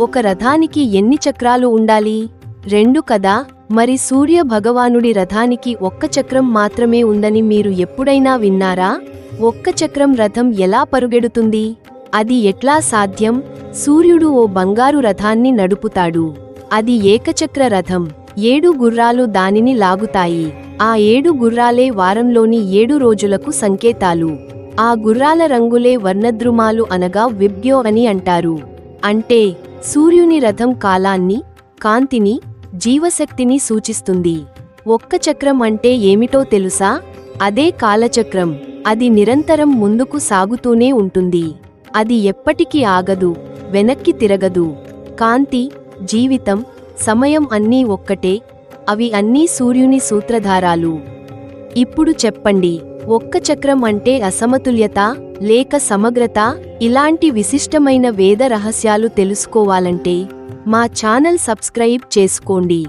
ఒక రథానికి ఎన్ని చక్రాలు ఉండాలి? రెండు కదా? మరి సూర్య భగవానుడి రథానికి ఒక్క చక్రం మాత్రమే ఉందని మీరు ఎప్పుడైనా విన్నారా? ఒక్క చక్రం రథం ఎలా పరుగెడుతుంది? అది ఎట్లా సాధ్యం? సూర్యుడు ఓ బంగారు రథాన్ని నడుపుతాడు. అది ఏకచక్ర రథం. ఏడు గుర్రాలు దానిని లాగుతాయి. ఆ ఏడు గుర్రాలే వారంలోని ఏడు రోజులకు సంకేతాలు. ఆ గుర్రాల రంగులే వర్ణద్రుమాలు అనగా విబ్గ్యో అని అంటారు. అంటే సూర్యుని రథం కాలాన్ని కాంతిని జీవశక్తిని సూచిస్తుంది. ఒక్క చక్రం అంటే ఏమిటో తెలుసా? అదే కాలచక్రం. అది నిరంతరం ముందుకు సాగుతూనే ఉంటుంది. అది ఎప్పటికీ ఆగదు వెనక్కి తిరగదు. కాంతి జీవితం సమయం అన్నీ ఒక్కటే. అవి అన్నీ సూర్యుని సూత్రధారాలు. ఇప్పుడు చెప్పండి. ఒక్క చక్రం అంటే అసమతుల్యత లేక సమగ్రత ఇలాంటి విశిష్టమైన వేద రహస్యాలు తెలుసుకోవాలంటే మా ఛానల్ సబ్స్క్రైబ్ చేసుకోండి.